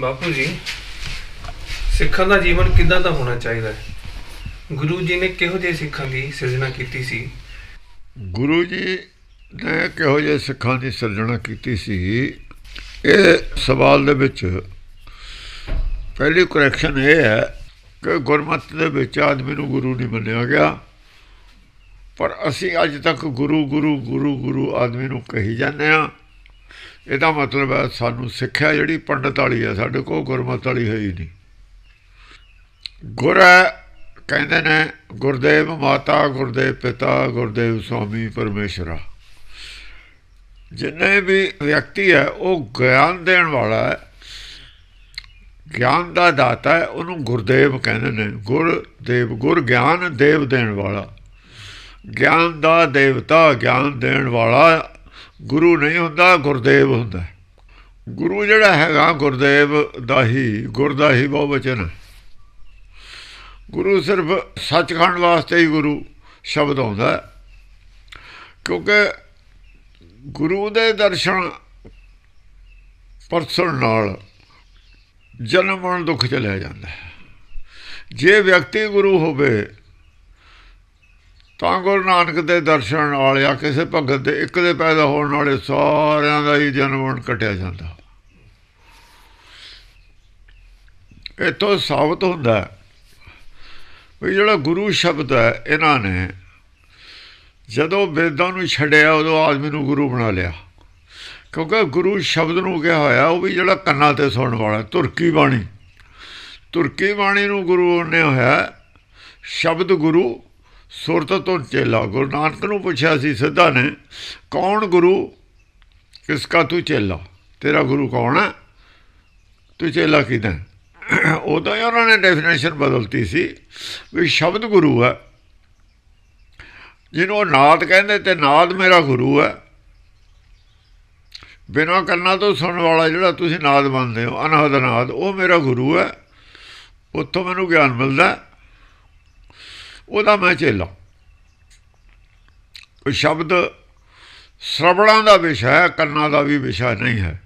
ਬਾਪੂ ਜੀ, ਸਿੱਖਾਂ ਦਾ ਜੀਵਨ ਕਿੱਦਾਂ ਦਾ ਹੋਣਾ ਚਾਹੀਦਾ ਹੈ? ਗੁਰੂ ਜੀ ਨੇ ਕਿਹੋ ਜਿਹੇ ਸਿੱਖਾਂ ਦੀ ਸਿਰਜਣਾ ਕੀਤੀ ਸੀ? ਗੁਰੂ ਜੀ ਨੇ ਕਿਹੋ ਜਿਹੇ ਸਿੱਖਾਂ ਦੀ ਸਿਰਜਣਾ ਕੀਤੀ ਸੀ? ਇਹ ਸਵਾਲ ਦੇ ਵਿੱਚ ਪਹਿਲੀ ਕਰੈਕਸ਼ਨ ਇਹ ਹੈ ਕਿ ਗੁਰਮਤਿ ਦੇ ਵਿੱਚ ਆਦਮੀ ਨੂੰ ਗੁਰੂ ਨਹੀਂ ਮੰਨਿਆ ਗਿਆ। ਪਰ ਅਸੀਂ ਅੱਜ ਤੱਕ ਗੁਰੂ ਗੁਰੂ ਗੁਰੂ ਗੁਰੂ ਆਦਮੀ ਨੂੰ ਕਹੀ ਜਾਂਦੇ ਆ ਇਹਦਾ ਮਤਲਬ ਹੈ ਸਾਨੂੰ ਸਿੱਖਿਆ ਜਿਹੜੀ ਪੰਡਤ ਵਾਲੀ ਹੈ, ਸਾਡੇ ਕੋਲ ਗੁਰਮਤ ਵਾਲੀ ਹੈ ਹੀ ਨਹੀਂ। ਗੁਰ ਹੈ, ਕਹਿੰਦੇ ਨੇ, ਗੁਰਦੇਵ ਮਾਤਾ, ਗੁਰਦੇਵ ਪਿਤਾ, ਗੁਰਦੇਵ ਸਵਾਮੀ ਪਰਮੇਸ਼ਰਾ। ਜਿੰਨੇ ਵੀ ਵਿਅਕਤੀ ਹੈ, ਉਹ ਗਿਆਨ ਦੇਣ ਵਾਲਾ ਹੈ। ਗਿਆਨ ਦਾ ਦਾਤਾ ਹੈ, ਉਹਨੂੰ ਗੁਰਦੇਵ ਕਹਿੰਦੇ ਨੇ। ਗੁਰਦੇਵ ਗੁਰ ਗਿਆਨ ਦੇਵ ਦੇਣ ਵਾਲਾ। ਗਿਆਨ ਦਾ ਦੇਵਤਾ ਗਿਆਨ ਦੇਣ ਵਾਲਾ ਗੁਰੂ ਨਹੀਂ ਹੁੰਦਾ, ਗੁਰਦੇਵ ਹੁੰਦਾ। ਗੁਰੂ ਜਿਹੜਾ ਹੈਗਾ, ਗੁਰਦੇਵ ਦਾ ਹੀ, ਗੁਰ ਦਾ ਹੀ ਬਹੁਵਚਨ ਗੁਰੂ ਸਿਰਫ ਸੱਚਖੰਡ ਵਾਸਤੇ ਹੀ ਗੁਰੂ ਸ਼ਬਦ ਆਉਂਦਾ ਕਿਉਂਕਿ ਗੁਰੂ ਦੇ ਦਰਸ਼ਨ ਪਰਸਣ ਨਾਲ ਜਨਮ ਮਰਨ ਦੁੱਖ ਚਲਿਆ ਜਾਂਦਾ ਹੈ। ਜੇ ਵਿਅਕਤੀ ਗੁਰੂ ਹੋਵੇ ਤਾਂ ਗੁਰੂ ਨਾਨਕ ਦੇ ਦਰਸ਼ਨ ਨਾਲ ਜਾਂ ਕਿਸੇ ਭਗਤ ਦੇ ਇੱਕ ਦੇ ਪੈਦਾ ਹੋਣ ਵਾਲੇ ਸਾਰਿਆਂ ਦਾ ਹੀ ਜਨਮ ਮਰਨ ਕਟਿਆ ਜਾਂਦਾ। ਇਤੋਂ ਸਾਬਤ ਹੁੰਦਾ ਵੀ ਜਿਹੜਾ ਗੁਰੂ ਸ਼ਬਦ ਹੈ, ਇਹਨਾਂ ਨੇ ਜਦੋਂ ਵੇਦਾਂ ਨੂੰ ਛੱਡਿਆ, ਉਦੋਂ ਆਦਮੀ ਨੂੰ ਗੁਰੂ ਬਣਾ ਲਿਆ। ਕਿਉਂਕਿ ਗੁਰੂ ਸ਼ਬਦ ਨੂੰ ਕਿਹਾ ਹੋਇਆ, ਉਹ ਵੀ ਜਿਹੜਾ ਕੰਨਾਂ ਤੇ ਸੁਣਨ ਵਾਲਾ, ਤੁਰਕੀ ਬਾਣੀ। ਤੁਰਕੀ ਬਾਣੀ ਨੂੰ ਗੁਰੂ ਨੇ ਹੋਇਆ ਸ਼ਬਦ ਗੁਰੂ ਸੁਰਤ ਤੋਂ ਚੇਲਾ ਗੁਰੂ ਨਾਨਕ ਨੂੰ ਪੁੱਛਿਆ ਸੀ, ਸਿੱਧਾ ਨੇ, ਕੌਣ ਗੁਰੂ? ਕਿਸ ਕਾ ਤੂੰ ਚੇਲਾ? ਤੇਰਾ ਗੁਰੂ ਕੌਣ ਹੈ? ਤੂੰ ਚੇਲਾ ਕਿਹਦਾ ਉਦੋਂ ਹੀ ਉਹਨਾਂ ਨੇ ਡੈਫੀਨੇਸ਼ਨ ਬਦਲਤੀ ਸੀ ਵੀ ਸ਼ਬਦ ਗੁਰੂ ਹੈ। ਜਿਹਨੂੰ ਉਹ ਨਾਦ ਕਹਿੰਦੇ ਤੇ ਨਾਦ ਮੇਰਾ ਗੁਰੂ ਹੈ। ਬਿਨਾਂ ਕੰਨਾਂ ਤੋਂ ਸੁਣਨ ਵਾਲਾ ਜਿਹੜਾ ਤੁਸੀਂ ਨਾਦ ਮੰਨਦੇ ਹੋ ਅਨਹਦ ਨਾਦ, ਉਹ ਮੇਰਾ ਗੁਰੂ ਹੈ। ਉੱਥੋਂ ਮੈਨੂੰ ਗਿਆਨ ਮਿਲਦਾ ਉਹਦਾ ਮੈਂ ਚੇਲਾ ਉਹ ਸ਼ਬਦ ਸ਼ਰਵਣਾਂ ਦਾ ਵਿਸ਼ਾ ਹੈ, ਕੰਨਾਂ ਦਾ ਵੀ ਵਿਸ਼ਾ ਨਹੀਂ ਹੈ।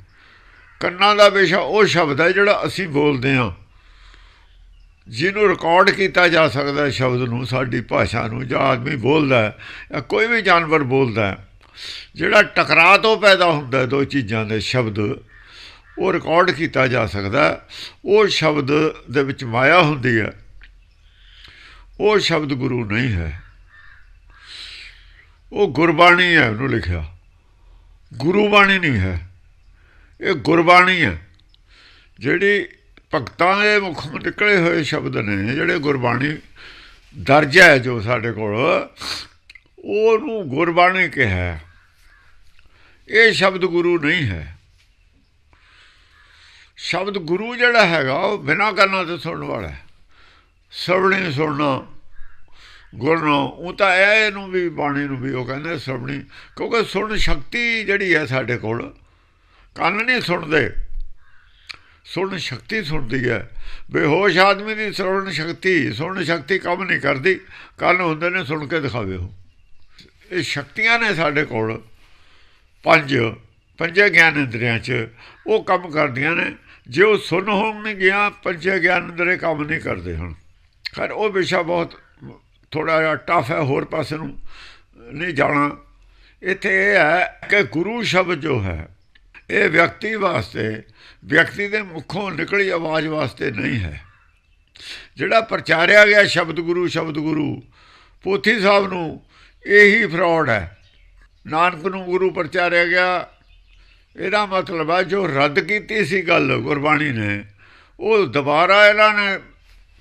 ਕੰਨਾਂ ਦਾ ਵਿਸ਼ਾ ਉਹ ਸ਼ਬਦ ਹੈ ਜਿਹੜਾ ਅਸੀਂ ਬੋਲਦੇ ਹਾਂ। ਜਿਹਨੂੰ ਰਿਕਾਰਡ ਕੀਤਾ ਜਾ ਸਕਦਾ ਸ਼ਬਦ ਨੂੰ, ਸਾਡੀ ਭਾਸ਼ਾ ਨੂੰ, ਜਾਂ ਆਦਮੀ ਬੋਲਦਾ ਹੈ, ਜਾਂ ਕੋਈ ਵੀ ਜਾਨਵਰ ਬੋਲਦਾ ਹੈ। ਜਿਹੜਾ ਟਕਰਾਅ ਤੋਂ ਪੈਦਾ ਹੁੰਦਾ ਦੋ ਚੀਜ਼ਾਂ ਦੇ ਸ਼ਬਦ, ਉਹ ਰਿਕਾਰਡ ਕੀਤਾ ਜਾ ਸਕਦਾ ਉਹ ਸ਼ਬਦ ਦੇ ਵਿੱਚ ਮਾਇਆ ਹੁੰਦੀ ਹੈ। ਉਹ ਸ਼ਬਦ ਗੁਰੂ ਨਹੀਂ ਹੈ। ਉਹ ਗੁਰਬਾਣੀ ਹੈ ਉਹਨੂੰ ਲਿਖਿਆ। ਗੁਰੂ ਬਾਣੀ ਨਹੀਂ ਹੈ। ਇਹ ਗੁਰਬਾਣੀ ਹੈ। ਜਿਹੜੀ ਭਗਤਾਂ ਦੇ ਮੁਖੋਂ ਨਿਕਲੇ ਹੋਏ ਸ਼ਬਦ ਨੇ, ਜਿਹੜੇ ਗੁਰਬਾਣੀ ਦਰਜ ਹੈ ਜੋ ਸਾਡੇ ਕੋਲ, ਉਹਨੂੰ ਗੁਰਬਾਣੀ ਕਿਹਾ ਇਹ ਸ਼ਬਦ ਗੁਰੂ ਨਹੀਂ ਹੈ। ਸ਼ਬਦ ਗੁਰੂ ਜਿਹੜਾ ਹੈਗਾ, ਉਹ ਬਿਨਾਂ ਕੰਨਾਂ ਤੋਂ ਸੁਣਨ ਵਾਲਾ ਹੈ। ਸਵਣੀ ਸੁਣਨਾ। ਗੁਰਨੋ ਉਹ ਤਾਂ ਇਹ ਨੂੰ ਵੀ, ਬਾਣੀ ਨੂੰ ਵੀ ਉਹ ਕਹਿੰਦੇ ਸਵਣੀ ਕਿਉਂਕਿ ਸੁਣ ਸ਼ਕਤੀ ਜਿਹੜੀ ਹੈ ਸਾਡੇ ਕੋਲ, ਕੰਨ ਨਹੀਂ ਸੁਣਦੇ। ਸੁਣ ਸ਼ਕਤੀ ਸੁਣਦੀ ਹੈ। ਬੇਹੋਸ਼ ਆਦਮੀ ਦੀ ਸੁਣਨ ਸ਼ਕਤੀ ਸੁਣਨ ਸ਼ਕਤੀ ਕੰਮ ਨਹੀਂ ਕਰਦੀ। ਕੰਨ ਹੁੰਦੇ ਨੇ ਸੁਣ ਕੇ ਦਿਖਾਵੇ ਉਹ। ਇਹ ਸ਼ਕਤੀਆਂ ਨੇ ਸਾਡੇ ਕੋਲ। ਪੰਜ, ਪੰਜੇ ਗਿਆਨ ਇੰਦਰੀਆਂ 'ਚ ਉਹ ਕੰਮ ਕਰਦੀਆਂ ਨੇ। ਜੇ ਉਹ ਸੁਣ ਹੋਣਗੀਆਂ ਪੰਜੇ ਗਿਆਨ ਇੰਦਰੇ ਕੰਮ ਨਹੀਂ ਕਰਦੇ ਹਨ ਖੈਰ, ਉਹ ਵਿਸ਼ਾ ਬਹੁਤ ਥੋੜਾ ਜਿਹਾ ਟਫ ਹੈ, ਹੋਰ ਪਾਸੇ ਨੂੰ ਨਹੀਂ ਜਾਣਾ। ਇੱਥੇ ਇਹ ਹੈ ਕਿ ਗੁਰੂ ਸ਼ਬਦ ਜੋ ਹੈ, ਇਹ ਵਿਅਕਤੀ ਵਾਸਤੇ, ਵਿਅਕਤੀ ਦੇ ਮੁਖੋਂ ਨਿਕਲੀ ਆਵਾਜ਼ ਵਾਸਤੇ ਨਹੀਂ ਹੈ। ਜਿਹੜਾ ਪ੍ਰਚਾਰਿਆ ਗਿਆ ਸ਼ਬਦ ਗੁਰੂ ਸ਼ਬਦ ਗੁਰੂ, ਪੋਥੀ ਸਾਹਿਬ ਨੂੰ ਇਹੀ ਫਰਾਡ ਹੈ। ਨਾਨਕ ਨੂੰ ਗੁਰੂ ਪ੍ਰਚਾਰਿਆ ਗਿਆ। ਇਹਦਾ ਮਤਲਬ ਹੈ ਜੋ ਰੱਦ ਕੀਤੀ ਸੀ ਗੱਲ ਗੁਰਬਾਣੀ ਨੇ, ਉਹ ਦੁਬਾਰਾ ਇਹਨਾਂ ਨੇ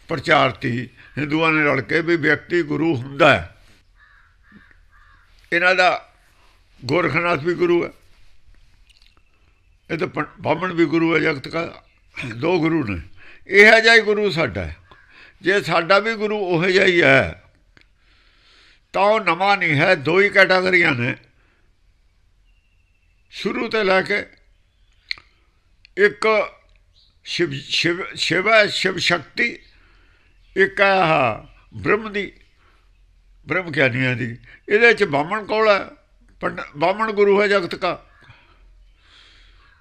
ਪ੍ਰਚਾਰਤੀ। ਹਿੰਦੂਆਂ ਨੇ ਰਲ ਕੇ ਵੀ ਵਿਅਕਤੀ ਗੁਰੂ ਹੁੰਦਾ ਹੈ। ਇਹਨਾਂ ਦਾ ਗੋਰਖਨਾਥ ਵੀ ਗੁਰੂ ਹੈ। ਇਹ ਤਾਂ ਪੰ- ਬਾਹਮਣ ਵੀ ਗੁਰੂ ਹੈ ਜਗਤ ਦਾ ਦੋ ਗੁਰੂ ਨੇ। ਇਹ ਜਿਹਾ ਹੀ ਗੁਰੂ ਸਾਡਾ ਜੇ ਸਾਡਾ ਵੀ ਗੁਰੂ ਉਹ ਜਿਹਾ ਹੀ ਹੈ ਤਾਂ ਉਹ ਨਵਾਂ ਨਹੀਂ ਹੈ ਦੋ ਹੀ ਕੈਟਾਗਰੀਆਂ ਨੇ। ਸ਼ੁਰੂ ਤੋਂ ਲੈ ਕੇ ਇੱਕ ਸ਼ਿਵ ਸ਼ਿਵ ਸ਼ਿਵ ਹੈ, ਸ਼ਿਵ ਸ਼ਕਤੀ ਇੱਕ ਹੈ ਆਹ ਬ੍ਰਹਮ ਦੀ, ਬ੍ਰਹਮ ਗਿਆਨੀਆਂ ਦੀ। ਇਹਦੇ ਚ ਬਾਹਮਣ ਕੋਲ ਹੈ? ਪੰਡ, ਬਾਹਮਣ ਗੁਰੂ ਹੈ ਜਗਤ ਦਾ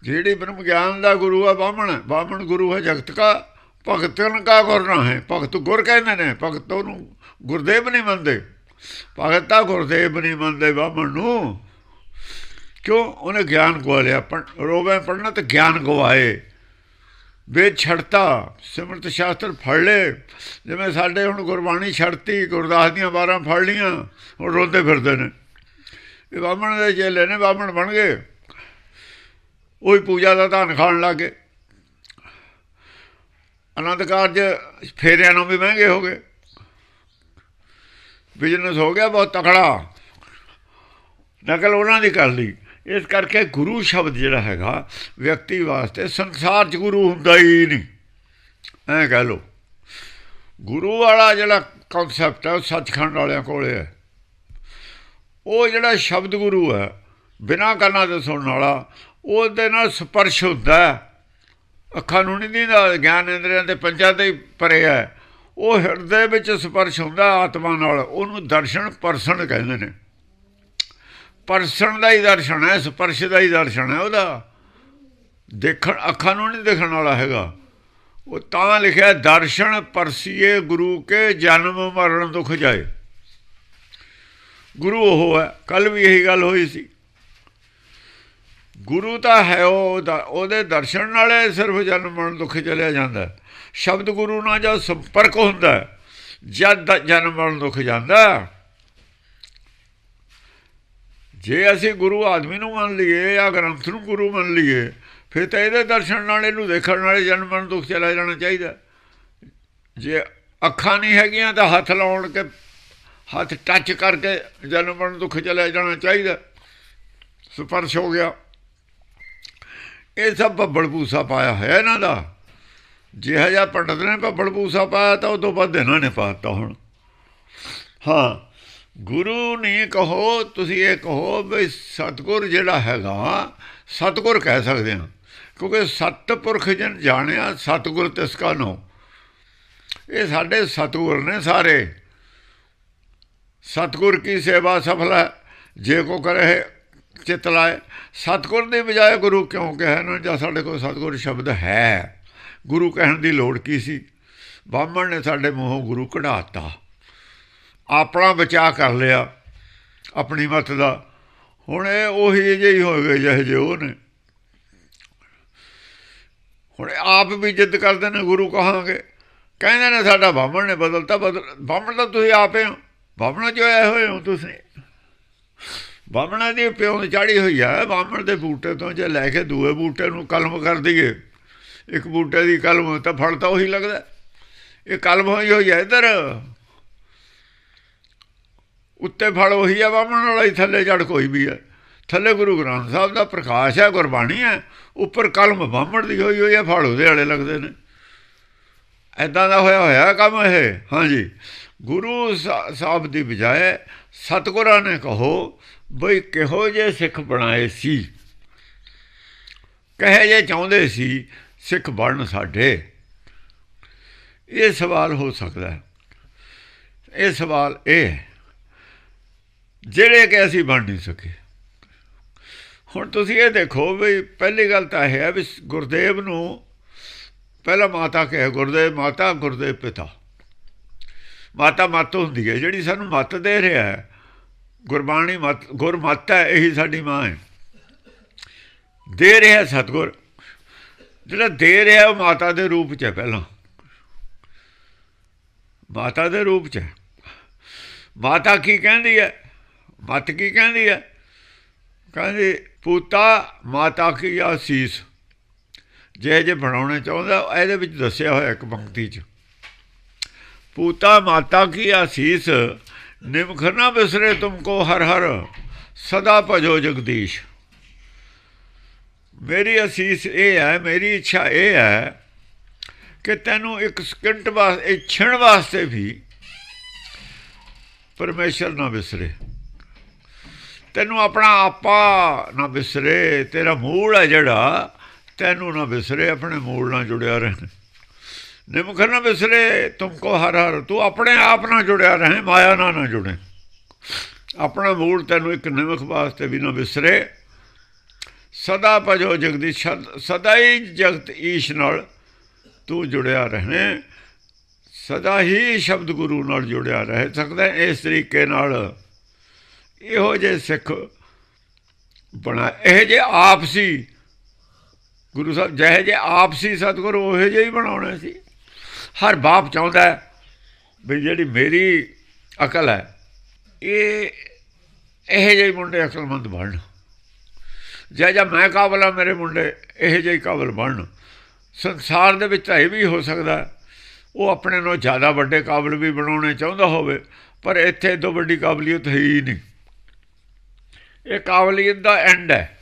ਜਿਹੜੀ ਬ੍ਰਹਮ ਗਿਆਨ ਦਾ ਗੁਰੂ ਹੈ ਬਾਹਮਣ ਹੈ। ਬਾਹਮਣ ਗੁਰੂ ਹੈ ਜਗਤ ਕਾ। ਭਗਤਨ ਕਾ ਗੁਰਨਾ ਹੈ? ਭਗਤ ਗੁਰ ਕਹਿੰਦੇ ਨੇ, ਭਗਤ ਉਹਨੂੰ ਗੁਰਦੇਵ ਨਹੀਂ ਮੰਨਦੇ। ਭਗਤ ਤਾਂ ਗੁਰਦੇਵ ਨਹੀਂ ਮੰਨਦੇ ਬਾਹਮਣ ਨੂੰ। ਕਿਉਂ? ਉਹਨੇ ਗਿਆਨ ਗਵਾ ਲਿਆ। ਪੜ੍ਹ- ਰੋਵੇ ਪੜਨਾ ਤੇ ਗਿਆਨ ਗਵਾਏ। ਵੇਦ ਛੜਤਾ ਸਿਮਰਤ ਸ਼ਾਸਤਰ ਫੜ ਲਏ। ਜਿਵੇਂ ਸਾਡੇ ਹੁਣ ਗੁਰਬਾਣੀ ਛੜਤੀ ਗੁਰਦਾਸ ਦੀਆਂ ਬਾਰਾਂ ਫੜ ਲੀਆਂ ਹੁਣ ਰੋਂਦੇ ਫਿਰਦੇ ਨੇ। ਇਹ ਬਾਹਮਣ ਦੇ ਚੇਲੇ ਨੇ, ਬਾਹਮਣ ਬਣ ਗਏ। ਉਹੀ ਪੂਜਾ ਦਾ ਧਨ ਖਾਣ ਲੱਗੇ ਆਨੰਦ ਕਾਰਜ ਫੇਰਿਆਂ ਨੂੰ ਵੀ ਮਹਿੰਗੇ ਹੋ ਗਏ। ਬਿਜ਼ਨਸ ਹੋ ਗਿਆ ਬਹੁਤ ਤਕੜਾ। ਨਕਲ ਉਹਨਾਂ ਦੀ ਕਰ ਲਈ। ਇਸ ਕਰਕੇ ਗੁਰੂ ਸ਼ਬਦ ਜਿਹੜਾ ਹੈਗਾ, ਵਿਅਕਤੀ ਵਾਸਤੇ ਸੰਸਾਰ 'ਚ ਗੁਰੂ ਹੁੰਦਾ ਹੀ ਨਹੀਂ। ਐਂ ਕਹਿ ਲੋ ਗੁਰੂ ਵਾਲਾ ਜਿਹੜਾ ਕਨਸੈਪਟ ਹੈ ਉਹ ਸੱਚਖੰਡ ਵਾਲਿਆਂ ਕੋਲੇ ਹੈ। ਉਹ ਜਿਹੜਾ ਸ਼ਬਦ ਗੁਰੂ ਹੈ, ਬਿਨਾਂ ਕੰਨਾਂ ਦੇ ਸੁਣਨ ਵਾਲਾ, ਉਹਦੇ ਨਾਲ ਸਪਰਸ਼ ਹੁੰਦਾ ਅੱਖਾਂ ਨੂੰ ਨਹੀਂ ਦਿੰਦਾ ਗਿਆਨ ਇੰਦਰੀਆਂ ਤੇ ਪੰਜਾਂ ਤੇ ਪਰੇ ਹੈ। ਉਹ ਹਿਰਦੇ ਵਿੱਚ ਸਪਰਸ਼ ਹੁੰਦਾ, ਆਤਮਾ ਨਾਲ। ਉਹਨੂੰ ਦਰਸ਼ਨ ਪਰਸਨ ਕਹਿੰਦੇ ਨੇ। ਪਰਸਣ ਦਾ ਹੀ ਦਰਸ਼ਨ ਹੈ, ਸਪਰਸ਼ ਦਾ ਹੀ ਦਰਸ਼ਨ ਹੈ ਉਹਦਾ। ਦੇਖਣ, ਅੱਖਾਂ ਨੂੰ ਨਹੀਂ ਦੇਖਣ ਵਾਲਾ ਹੈਗਾ। ਉਹ ਤਾਂ ਲਿਖਿਆ, ਦਰਸ਼ਨ ਪਰਸੀਏ ਗੁਰੂ ਕੇ ਜਨਮ ਮਰਨ ਦੁਖ ਜਾਏ। ਗੁਰੂ ਉਹ ਹੈ ਕੱਲ ਵੀ ਇਹੀ ਗੱਲ ਹੋਈ ਸੀ। ਗੁਰੂ ਤਾਂ ਹੈ ਉਹ ਦਾ- ਉਹਦੇ ਦਰਸ਼ਨ ਨਾਲੇ ਸਿਰਫ ਜਨਮ ਮਰਨ ਦੁੱਖ ਚਲਿਆ ਜਾਂਦਾ ਸ਼ਬਦ ਗੁਰੂ ਨਾਲ ਜਦ ਸੰਪਰਕ ਹੁੰਦਾ ਜਦ ਦ- ਜਨਮ ਮਰਨ ਦੁੱਖ ਜਾਂਦਾ ਜੇ ਅਸੀਂ ਗੁਰੂ ਆਦਮੀ ਨੂੰ ਮੰਨ ਲਈਏ ਜਾਂ ਗ੍ਰੰਥ ਨੂੰ ਗੁਰੂ ਮੰਨ ਲਈਏ, ਫਿਰ ਤਾਂ ਇਹਦੇ ਦਰਸ਼ਨ ਨਾਲ ਇਹਨੂੰ ਦੇਖਣ ਨਾਲੇ ਜਨਮ ਮਰਨ ਦੁੱਖ ਚਲਾ ਜਾਣਾ ਚਾਹੀਦਾ। ਜੇ ਅੱਖਾਂ ਨਹੀਂ ਹੈਗੀਆਂ ਤਾਂ ਹੱਥ ਲਾਉਣ ਕੇ, ਹੱਥ ਟੱਚ ਕਰਕੇ ਜਨਮ ਮਰਨ ਦੁੱਖ ਚਲਾ ਜਾਣਾ ਚਾਹੀਦਾ। ਸਪਰਸ਼ ਹੋ ਗਿਆ। ਇਹ ਸਭ ਬੱਬਲ ਪੂਸਾ ਪਾਇਆ ਹੈ ਇਹਨਾਂ ਦਾ। ਜਿਹਾ ਜਿਹਾ ਪੰਡਤ ਨੇ ਬੱਬਲ ਪੂਸਾ ਪਾਇਆ ਤਾਂ ਉਹ ਤੋਂ ਵੱਧ ਇਹਨਾਂ ਨੇ ਪਾਤਾ ਹੁਣ। ਹਾਂ ਗੁਰੂ ਨਹੀਂ ਕਹੋ, ਤੁਸੀਂ ਇਹ ਕਹੋ ਵੀ ਸਤਗੁਰ ਜਿਹੜਾ ਹੈਗਾ, ਸਤਗੁਰ ਕਹਿ ਸਕਦੇ ਹਾਂ। ਕਿਉਂਕਿ ਸਤਪੁਰਖ ਜਨ ਜਾਣਿਆ ਸਤਗੁਰ ਤਿਸ ਕਾ ਨੋ। ਇਹ ਸਾਡੇ ਸਤਗੁਰ ਨੇ ਸਾਰੇ। ਸਤਗੁਰ ਕੀ ਸੇਵਾ ਸਫਲ ਹੈ? ਜੇ ਕੋ ਕਰੇ, ਚਿਤ ਲਾਏ। ਸਤਗੁਰ ਦੇ ਬਜਾਏ ਗੁਰੂ ਕਿਉਂ ਕਹੇ ਨਾ ਜਾਂ ਸਾਡੇ ਕੋਲ ਸਤਗੁਰ ਸ਼ਬਦ ਹੈ? ਗੁਰੂ ਕਹਿਣ ਦੀ ਲੋੜ ਕੀ ਸੀ? ਬਾਹਮਣ ਨੇ ਸਾਡੇ ਮੂੰਹੋਂ ਗੁਰੂ ਕਢਾਤਾ। ਆਪਣਾ ਬਚਾਅ ਕਰ ਲਿਆ, ਆਪਣੀ ਮਤ ਦਾ। ਹੁਣ ਇਹ ਉਹੀ ਜਿਹੇ ਹੀ ਹੋ ਗਏ ਜਿਹੇ ਜਿਹੇ ਉਹ ਨੇ। ਹੁਣ ਆਪ ਵੀ ਜਿੱਦ ਕਰਦੇ ਨੇ ਗੁਰੂ ਕਹਾਂਗੇ। ਕਹਿੰਦੇ ਨੇ ਸਾਡਾ ਬਾਹਮਣ ਨੇ ਬਦਲਤਾ, ਬਦਲ, ਬਾਹਮਣ ਤਾਂ ਤੁਸੀਂ ਆਪੇ ਹੋ। ਬਾਹਮਣ ਜੋ ਆਏ ਹੋਏ ਹੋ ਤੁਸੀਂ। ਬਾਹਮਣਾ ਦੀ ਪਿਓ ਦੀ ਚਾੜੀ ਹੋਈ ਆ, ਬਾਹਮਣ ਦੇ ਬੂਟੇ ਤੋਂ ਜੇ ਲੈ ਕੇ ਦੂਏ ਬੂਟੇ ਨੂੰ ਕਲਮ ਕਰ ਦਈਏ, ਇੱਕ ਬੂਟੇ ਦੀ ਕਲਮ ਤਾਂ ਫਲ ਤਾਂ ਉਹੀ ਲੱਗਦਾ। ਇਹ ਕਲਮ ਹੋਈ ਹੋਈ ਹੈ ਇੱਧਰ। ਉੱਤੇ ਫਲ ਉਹੀ ਆ ਬਾਹਮਣ ਵਾਲਾ ਹੀ ਥੱਲੇ ਜੜ ਕੋਈ ਵੀ ਹੈ ਥੱਲੇ ਗੁਰੂ ਗ੍ਰੰਥ ਸਾਹਿਬ ਦਾ ਪ੍ਰਕਾਸ਼ ਹੈ ਗੁਰਬਾਣੀ ਹੈ ਉੱਪਰ ਕਲਮ ਬਾਹਮਣ ਦੀ ਹੋਈ ਹੋਈ ਹੈ ਫਲ ਉਹਦੇ ਵਾਲੇ ਲੱਗਦੇ ਨੇ। ਐਦਾਂ ਦਾ ਹੋਇਆ ਹੋਇਆ ਕੰਮ ਇਹ। ਹਾਂਜੀ। ਗੁਰੂ ਸਾਹਿਬ ਦੀ ਬਜਾਏ ਸਤਗੁਰਾਂ ਨੇ ਕਹੋ ਬਈ ਕਿਹੋ ਜੇ ਸਿੱਖ ਬਣਾਏ ਸੀ। ਕਹੇ ਜੇ ਚਾਹੁੰਦੇ ਸੀ ਸਿੱਖ ਬਣਨ ਸਾਡੇ। ਇਹ ਸਵਾਲ ਹੋ ਸਕਦਾ। ਹੈ ਇਹ ਸਵਾਲ ਇਹ ਹੈ। ਜਿਹੜੇ ਕਿ ਅਸੀਂ ਬਣ ਨਹੀਂ ਸਕੇ। ਹੁਣ ਤੁਸੀਂ ਇਹ ਦੇਖੋ ਵੀ ਪਹਿਲੀ ਗੱਲ ਤਾਂ ਇਹ ਹੈ ਵੀ ਗੁਰਦੇਵ ਨੂੰ ਪਹਿਲਾਂ ਮਾਤਾ ਕਹੇ, ਗੁਰਦੇਵ ਮਾਤਾ, ਗੁਰਦੇਵ ਪਿਤਾ। ਮਾਤਾ ਮੱਤ ਹੁੰਦੀ ਹੈ, ਜਿਹੜੀ ਸਾਨੂੰ ਮੱਤ ਦੇ ਰਿਹਾ ਹੈ, ਗੁਰਬਾਣੀ ਮਤ ਗੁਰਮਤ ਹੈ, ਇਹੀ ਸਾਡੀ ਮਾਂ ਹੈ। ਦੇ ਰਿਹਾ ਸਤਗੁਰ, ਜਿਹੜਾ ਦੇ ਰਿਹਾ ਉਹ ਮਾਤਾ ਦੇ ਰੂਪ ਚ ਹੈ ਪਹਿਲਾਂ। ਮਾਤਾ ਦੇ ਰੂਪ ਚ ਹੈ। ਮਾਤਾ ਕੀ ਕਹਿੰਦੀ ਹੈ? ਮਤ ਕੀ ਕਹਿੰਦੀ ਹੈ? ਕਹਿੰਦੀ, ਪੂਤਾ, ਮਾਤਾ ਕੀ ਆਸੀਸ ਜੇ ਜੇ ਬਣਾਉਣਾ ਚਾਹੁੰਦਾ, ਇਹਦੇ ਵਿੱਚ ਦੱਸਿਆ ਹੋਇਆ ਇੱਕ ਪੰਕਤੀ ਚ। ਪੂਤਾ, ਮਾਤਾ ਕੀ ਆਸੀਸ ਨਿਮਖ ਨਾ ਬਿਸਰੇ ਤੁਮਕੋ ਹਰ ਹਰ ਸਦਾ ਭਜੋ ਜਗਦੀਸ਼। ਮੇਰੀ ਅਸੀਸ ਇਹ ਹੈ, ਮੇਰੀ ਇੱਛਾ ਇਹ ਹੈ ਕਿ ਤੈਨੂੰ ਇੱਕ ਸਕਿੰਟ ਵਾਸਤੇ ਇੱਕ ਵਾਸਤੇ ਵੀ ਪਰਮੇਸ਼ਰ ਨਾ ਵਿਸਰੇ ਤੈਨੂੰ ਆਪਣਾ ਆਪਾ ਨਾ ਵਿਸਰੇ ਤੇਰਾ ਮੂਲ ਹੈ ਜਿਹੜਾ, ਤੈਨੂੰ ਨਾ ਵਿਸਰੇ ਆਪਣੇ ਮੂਲ ਨਾਲ ਜੁੜਿਆ ਰਹੇ ਨਿਮਖ ਨਾ ਵਿਸਰੇ ਤੁਮਕੋ ਹਰ ਹਰ, ਤੂੰ ਆਪਣੇ ਆਪ ਨਾਲ ਜੁੜਿਆ ਰਹੇ, ਮਾਇਆ ਨਾਲ ਨਾ ਜੁੜੇ। ਆਪਣਾ ਮੂਲ ਤੈਨੂੰ ਇੱਕ ਨਿਮਖ ਵਾਸਤੇ ਵੀ ਨਾ ਵਿਸਰੇ ਸਦਾ ਭਜੋ ਜਗਦੀਸ਼ ਸਦਾ ਹੀ ਜਗਤ ਈਸ਼ ਨਾਲ ਤੂੰ ਜੁੜਿਆ ਰਹੇ। ਸਦਾ ਹੀ ਸ਼ਬਦ ਗੁਰੂ ਨਾਲ ਜੁੜਿਆ ਰਹਿ। ਸਕਦਾ ਇਸ ਤਰੀਕੇ ਨਾਲ ਇਹੋ ਜੇ ਸਿੱਖ ਬਣਾ, ਇਹ ਜੇ ਆਪ ਸੀ ਗੁਰੂ ਸਾਹਿਬ, ਜਿਹੇ ਜੇ ਆਪ ਸੀ ਸਤਿਗੁਰੂ ਉਹੇ ਜਿਹੇ ਹੀ ਬਣਾਉਣਾ ਸੀ। ਹਰ ਬਾਪ ਚਾਹੁੰਦਾ ਵੀ ਜਿਹੜੀ ਮੇਰੀ ਅਕਲ ਹੈ, ਇਹ ਇਹ ਜਿਹੇ ਮੁੰਡੇ ਅਕਲਮੰਦ ਬਣਨ। ਜੇ ਜਾਂ ਮੈਂ ਕਾਬਲ ਆ ਮੇਰੇ ਮੁੰਡੇ ਇਹ ਜਿਹੇ ਕਾਬਲ ਬਣਨ। ਸੰਸਾਰ ਦੇ ਵਿੱਚ ਤਾਂ ਇਹ ਵੀ ਹੋ ਸਕਦਾ ਉਹ ਆਪਣੇ ਨਾਲੋਂ ਜ਼ਿਆਦਾ ਵੱਡੇ ਕਾਬਲ ਵੀ ਬਣਾਉਣੇ ਚਾਹੁੰਦਾ ਹੋਵੇ, ਪਰ ਇੱਥੇ ਤੋਂ ਵੱਡੀ ਕਾਬਲੀਅਤ ਹੈ ਹੀ ਨਹੀਂ। ਇਹ ਕਾਬਲੀਅਤ ਦਾ ਐਂਡ ਹੈ।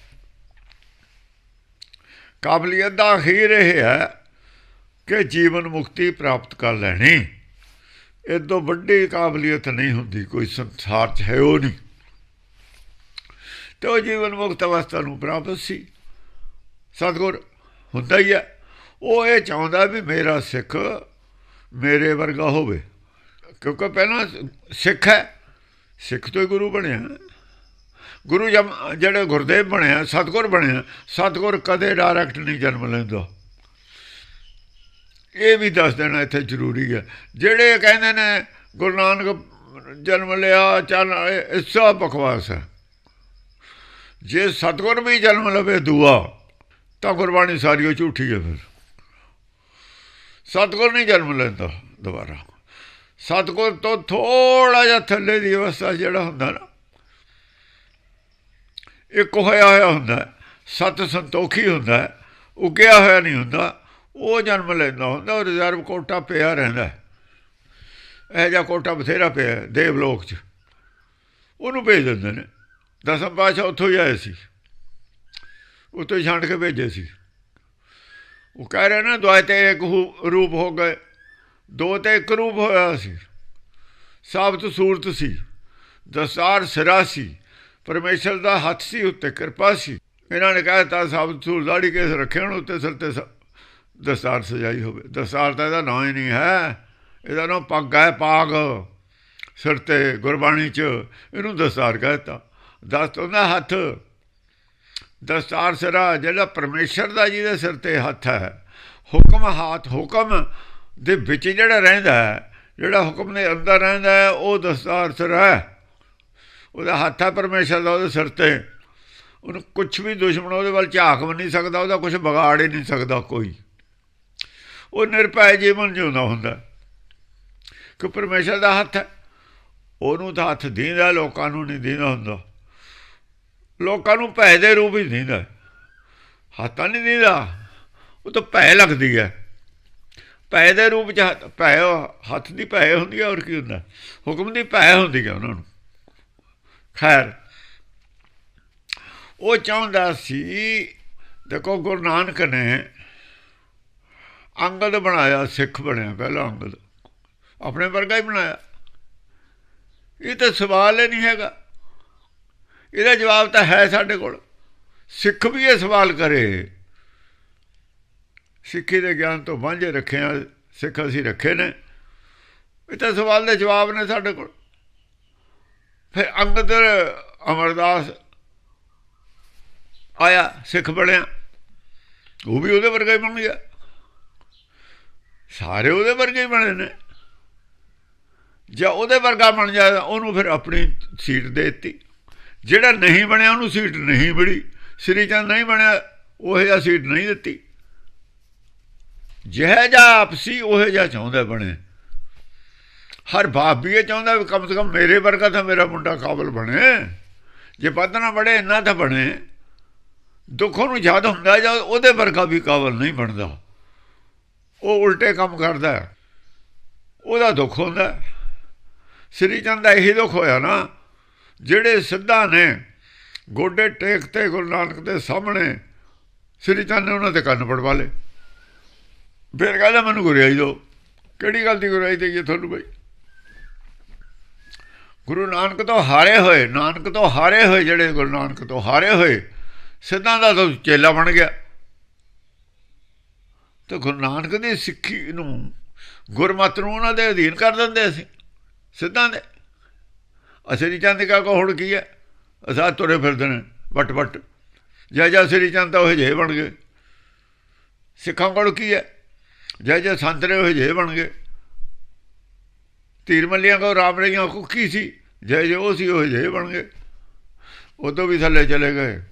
ਕਾਬਲੀਅਤ ਦਾ ਅਖੀਰ ਇਹ ਹੈ ਕਿ ਜੀਵਨ ਮੁਕਤੀ ਪ੍ਰਾਪਤ ਕਰ ਲੈਣੀ। ਇਹ ਤੋਂ ਵੱਡੀ ਕਾਬਲੀਅਤ ਨਹੀਂ ਹੁੰਦੀ, ਕੋਈ ਸੰਸਾਰ 'ਚ ਹੈ ਉਹ ਨਹੀਂ। ਤੇ ਉਹ ਜੀਵਨ ਮੁਕਤ ਅਵਸਥਾ ਨੂੰ ਪ੍ਰਾਪਤ ਸੀ। ਸਤਿਗੁਰ, ਹੁੰਦਾ ਹੀ ਹੈ, ਉਹ ਇਹ ਚਾਹੁੰਦਾ ਵੀ ਮੇਰਾ ਸਿੱਖ ਮੇਰੇ ਵਰਗਾ ਹੋਵੇ। ਕਿਉਂਕਿ ਪਹਿਲਾਂ ਸਿੱਖ ਹੈ, ਸਿੱਖ ਤੋਂ ਹੀ ਗੁਰੂ ਬਣਿਆ। ਗੁਰੂ ਜਮ ਜਿਹੜੇ ਗੁਰਦੇਵ ਬਣਿਆ ਸਤਿਗੁਰ ਬਣਿਆ ਸਤਿਗੁਰ ਕਦੇ ਡਾਇਰੈਕਟ ਨਹੀਂ ਜਨਮ ਲੈਂਦਾ। ਇਹ ਵੀ ਦੱਸ ਦੇਣਾ ਇੱਥੇ ਜ਼ਰੂਰੀ ਹੈ ਜਿਹੜੇ ਕਹਿੰਦੇ ਨੇ ਗੁਰੂ ਨਾਨਕ ਜਨਮ ਲਿਆ ਚੱਲ ਇਹ ਸਭ ਬਕਵਾਸ ਹੈ ਜੇ ਸਤਿਗੁਰ ਵੀ ਜਨਮ ਲਵੇ ਦੁਆ, ਤਾਂ ਗੁਰਬਾਣੀ ਸਾਰੀ ਉਹ ਝੂਠੀ ਹੈ ਫਿਰ। ਸਤਿਗੁਰ ਨਹੀਂ ਜਨਮ ਲੈਂਦਾ ਦੁਬਾਰਾ। ਸਤਿਗੁਰ ਤੋਂ ਥੋੜਾ ਜਿਹਾ ਥੱਲੇ ਦੀ ਅਵਸਥਾ ਜਿਹੜਾ ਹੁੰਦਾ ਨਾ ਇੱਕ ਹੋਇਆ ਹੋਇਆ ਹੁੰਦਾ ਹੈ, ਸਤ ਸੰਤੋਖੀ ਹੁੰਦਾ ਹੈ, ਉਗਿਆ ਹੋਇਆ ਨਹੀਂ ਹੁੰਦਾ ਉਹ ਜਨਮ ਲੈਂਦਾ ਹੁੰਦਾ ਉਹ ਰਿਜ਼ਰਵ ਕੋਟਾ ਪਿਆ ਰਹਿੰਦਾ। ਹੈ। ਇਹ ਜਿਹਾ ਕੋਟਾ ਬਥੇਰਾ ਪਿਆ ਦੇਵ ਲੋਕ 'ਚ। ਉਹਨੂੰ ਭੇਜ ਦਿੰਦੇ ਨੇ। ਦਸਮ ਪਾਸ਼ਾ ਉੱਥੋਂ ਹੀ ਆਏ ਸੀ। ਉੱਥੋਂ ਹੀ ਛਾਂਟ ਕੇ ਭੇਜੇ ਸੀ। ਉਹ ਕਹਿ ਰਹੇ ਨਾ ਦੁਆਏ ਤੇ ਇੱਕ ਰੂਪ ਹੋ ਗਏ। ਦੋ ਤੇ ਇੱਕ ਰੂਪ ਹੋਇਆ ਸੀ। ਸਾਬਤ ਸੂਰਤ ਸੀ। ਦਸਾਰ ਸਿਰਾ ਸੀ। ਪਰਮੇਸ਼ਰ ਦਾ ਹੱਥ ਸੀ, ਉੱਤੇ ਕਿਰਪਾ ਸੀ। ਇਹਨਾਂ ਨੇ ਕਹਿਤਾ ਸਾਬਤ ਸੂਰ ਦਾੜੀ ਕੇਸ ਰੱਖਿਆ ਉੱਤੇ ਸਿਰ ਤੇ ਸ- ਦਸਤਾਰ ਸਜਾਈ ਹੋਵੇ। ਦਸਤਾਰ ਤਾਂ ਇਹਦਾ ਨਾਂ ਹੀ ਨਹੀਂ ਹੈ। ਇਹਦਾ ਨਾਂ ਪੱਗ ਹੈ, ਪਾਗ। ਸਿਰ ਤੇ ਗੁਰਬਾਣੀ ਚ ਇਹਨੂੰ ਦਸਤਾਰ ਕਹਿੰਦਾ ਦਸਤ ਉਹਦਾ ਹੱਥ। ਦਸਤਾਰ ਸਿਰਾ ਜਿਹੜਾ ਪਰਮੇਸ਼ਰ ਦਾ ਜਿਹਦੇ ਸਿਰ ਤੇ ਹੱਥ ਹੈ। ਹੁਕਮ ਹੱਥ, ਹੁਕਮ ਦੇ ਵਿੱਚ ਜਿਹੜਾ ਰਹਿੰਦਾ ਹੈ, ਜਿਹੜਾ ਹੁਕਮ ਦੇ ਅੰਦਰ ਰਹਿੰਦਾ ਹੈ, ਉਹ ਦਸਤਾਰ ਸਿਰਾ ਹੈ। ਉਹਦਾ ਹੱਥ ਹੈ ਪਰਮੇਸ਼ਰ ਦਾ ਉਹਦੇ ਸਿਰ ਤੇ। ਉਹਨੂੰ ਕੁਝ ਵੀ ਦੁਸ਼ਮਣ ਉਹਦੇ ਵੱਲ ਝਾਕ ਵੀ ਨਹੀਂ ਸਕਦਾ, ਉਹਦਾ ਕੁਝ ਵਿਗਾੜ ਹੀ ਨਹੀਂ ਸਕਦਾ ਕੋਈ। ਉਹ ਨਿਰਭੈ ਜੀਵਨ ਜਿਉਂਦਾ ਹੁੰਦਾ ਕਿ ਪਰਮੇਸ਼ਰ ਦਾ ਹੱਥ ਹੈ? ਉਹਨੂੰ ਤਾਂ ਹੱਥ ਦੀਂਦਾ, ਲੋਕਾਂ ਨੂੰ ਨਹੀਂ ਦੀਂਦਾ ਹੁੰਦਾ। ਲੋਕਾਂ ਨੂੰ ਭੈ ਦੇ ਰੂਪ ਹੀ ਦੀਂਦਾ ਹੱਥਾਂ ਨਹੀਂ ਦੀਂਦਾ। ਉਹ ਤਾਂ ਭੈ ਲੱਗਦੀ ਹੈ। ਭੈ ਦੇ ਰੂਪ ਚ ਹੱਥ- ਭੈ ਹੱਥ ਦੀ ਭੈ ਹੁੰਦੀ ਹੈ ਔਰ ਕੀ ਹੁੰਦਾ ਹੁਕਮ ਦੀ ਭੈ ਹੁੰਦੀ ਹੈ ਉਹਨਾਂ ਨੂੰ। ਖੈਰ। ਉਹ ਚਾਹੁੰਦਾ ਸੀ, ਦੇਖੋ ਗੁਰੂ ਨਾਨਕ ਨੇ ਅੰਗਦ ਬਣਾਇਆ, ਸਿੱਖ ਬਣਿਆ, ਪਹਿਲਾ ਅੰਗਦ। ਆਪਣੇ ਵਰਗਾ ਹੀ ਬਣਾਇਆ। ਇਹ ਤਾਂ ਸਵਾਲ ਹੀ ਨਹੀਂ ਹੈਗਾ। ਇਹਦਾ ਜਵਾਬ ਤਾਂ ਹੈ ਸਾਡੇ ਕੋਲ। ਸਿੱਖ ਵੀ ਇਹ ਸਵਾਲ ਕਰੇ। ਸਿੱਖੀ ਦੇ ਗਿਆਨ ਤੋਂ ਵਾਂਝੇ ਰੱਖਿਆ, ਸਿੱਖ ਅਸੀਂ ਰੱਖੇ ਨੇ। ਇਹ ਤਾਂ ਸਵਾਲ ਦੇ ਜਵਾਬ ਨੇ ਸਾਡੇ ਕੋਲ। ਫਿਰ ਅੰਗਦ ਅਮਰਦਾਸ ਆਇਆ, ਸਿੱਖ ਬਣਿਆ। ਉਹ ਵੀ ਉਹਦੇ ਵਰਗਾ ਹੀ ਬਣ ਗਿਆ। ਸਾਰੇ ਉਹਦੇ ਵਰਗੇ ਹੀ ਬਣੇ ਨੇ। ਜੇ ਉਹਦੇ ਵਰਗਾ ਬਣ ਜਾਏ ਉਹਨੂੰ ਫਿਰ ਆਪਣੀ ਸੀਟ ਦੇ ਦਿੱਤੀ। ਜਿਹੜਾ ਨਹੀਂ ਬਣਿਆ, ਉਹਨੂੰ ਸੀਟ ਨਹੀਂ ਮਿਲੀ। ਸ੍ਰੀ ਚੰਦ ਨਹੀਂ ਬਣਿਆ, ਉਹ ਜਿਹਾ ਸੀਟ ਨਹੀਂ ਦਿੱਤੀ। ਜਿਹੇ ਜਾ ਆਪਸੀ, ਉਹ ਜਿਹਾ ਚਾਹੁੰਦਾ ਬਣੇ ਹਰ ਬਾਪ ਵੀ ਇਹ ਚਾਹੁੰਦਾ ਵੀ ਕਮ ਸੇ ਕਮ ਮੇਰੇ ਵਰਗਾ ਤਾਂ ਮੇਰਾ ਮੁੰਡਾ ਕਾਬਲ ਬਣੇ। ਜੇ ਵੱਧ ਨਾ ਬੜੇ ਇੰਨਾ ਤਾਂ ਬਣੇ। ਦੁੱਖ ਨੂੰ ਯਾਦ ਹੁੰਦਾ ਜਾਂ ਉਹਦੇ ਵਰਗਾ ਵੀ ਕਾਬਲ ਨਹੀਂ ਬਣਦਾ। ਉਹ ਉਲਟੇ ਕੰਮ ਕਰਦਾ ਉਹਦਾ ਦੁੱਖ ਹੁੰਦਾ ਸ੍ਰੀ ਚੰਦ ਦਾ ਇਹੀ ਦੁੱਖ ਹੋਇਆ ਨਾ, ਜਿਹੜੇ ਸਿੱਧਾ ਨੇ ਗੋਡੇ ਟੇਕ ਤੇ ਗੁਰੂ ਨਾਨਕ ਦੇ ਸਾਹਮਣੇ ਸ੍ਰੀ ਚੰਦ ਨੇ ਉਹਨਾਂ ਦੇ ਕੰਨ ਪੜਵਾ ਲਏ। ਫਿਰ ਕਹਿੰਦਾ, ਮੈਨੂੰ ਗੁਰਿਆਈ ਦਿਓ। ਕਿਹੜੀ ਗੱਲ ਦੀ ਗੁਰਿਆਈ ਦੇਈਏ ਤੁਹਾਨੂੰ ਬਈ? ਗੁਰੂ ਨਾਨਕ ਤੋਂ ਹਾਰੇ ਹੋਏ, ਨਾਨਕ ਤੋਂ ਹਾਰੇ ਹੋਏ ਜਿਹੜੇ ਗੁਰੂ ਨਾਨਕ ਤੋਂ ਹਾਰੇ ਹੋਏ, ਸਿੱਧਾਂ ਦਾ ਤਾਂ ਚੇਲਾ ਬਣ ਗਿਆ। ਤੇ ਗੁਰੂ ਨਾਨਕ ਦੀ ਸਿੱਖੀ ਨੂੰ ਗੁਰਮਤ ਨੂੰ ਉਹਨਾਂ ਦੇ ਅਧੀਨ ਕਰ ਦਿੰਦੇ ਸੀ, ਸਿੱਧਾਂ ਦੇ। ਅਸਲੀ ਚੰਦ ਕਾ ਕੋ ਹੁਣ ਕੀ ਹੈ? ਅਸਾਂ ਤੁਰੇ ਫਿਰਦੇ ਨੇ ਵਟ ਵਟ ਜੈ ਜੈ ਸ੍ਰੀ ਚੰਦ ਤਾਂ ਉਹ ਜੇ ਬਣ ਗਏ। ਸਿੱਖਾਂ ਕੋਲ ਕੀ ਹੈ? ਜੈ ਜੈ ਸੰਤ ਨੇ ਉਹ ਜੇ ਬਣ ਗਏ। ਤੀਰ ਮੱਲੀਆਂ ਕੋ ਰਾਮ ਰਹੀਆਂ ਕੋ ਸੀ। ਜੈ ਜੈ ਉਹ ਸੀ, ਉਹ ਜੇ ਬਣ ਗਏ। ਉਹ ਤੋਂ ਵੀ ਥੱਲੇ ਚਲੇ ਗਏ।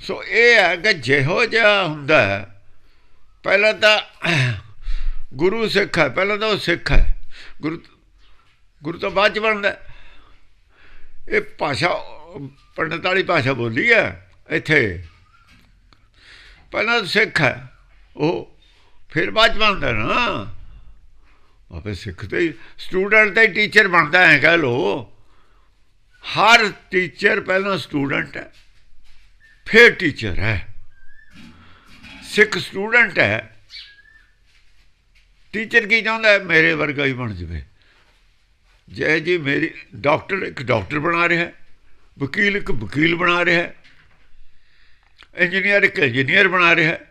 ਸੋ ਇਹ ਹੈ ਕਿ ਜਿਹੋ ਜਿਹਾ ਹੁੰਦਾ ਹੈ, ਪਹਿਲਾਂ ਤਾਂ ਗੁਰੂ ਸਿੱਖ ਹੈ, ਪਹਿਲਾਂ ਤਾਂ ਉਹ ਸਿੱਖ ਹੈ। ਗੁਰੂ ਗੁਰੂ ਤੋਂ ਬਾਅਦ ਚ ਬਣਦਾ ਇਹ ਭਾਸ਼ਾ, ਪੰਡਤ ਵਾਲੀ ਭਾਸ਼ਾ ਬੋਲੀ ਹੈ, ਇੱਥੇ। ਪਹਿਲਾਂ ਤਾਂ ਸਿੱਖ ਹੈ, ਉਹ ਫਿਰ ਬਾਅਦ ਚ ਬਣਦਾ ਨਾ। ਆਪੇ ਸਿੱਖ ਤੇ ਸਟੂਡੈਂਟ ਤੇ ਟੀਚਰ ਬਣਦਾ ਹੈ, ਕਹ ਲੋ ਹਰ ਟੀਚਰ ਪਹਿਲਾਂ ਸਟੂਡੈਂਟ ਹੈ, ਫਿਰ ਟੀਚਰ ਹੈ। ਸਿੱਖ ਸਟੂਡੈਂਟ ਹੈ, ਟੀਚਰ ਕੀ ਚਾਹੁੰਦਾ ਮੇਰੇ ਵਰਗਾ ਹੀ ਬਣ ਜਵੇ। ਜੈ ਜੀ, ਮੇਰੀ ਡਾਕਟਰ ਇੱਕ ਡਾਕਟਰ ਬਣਾ ਰਿਹਾ ਹੈ, ਵਕੀਲ ਇੱਕ ਵਕੀਲ ਬਣਾ ਰਿਹਾ ਹੈ, ਇੰਜੀਨੀਅਰ ਇੱਕ ਇੰਜੀਨੀਅਰ ਬਣਾ ਰਿਹਾ ਹੈ।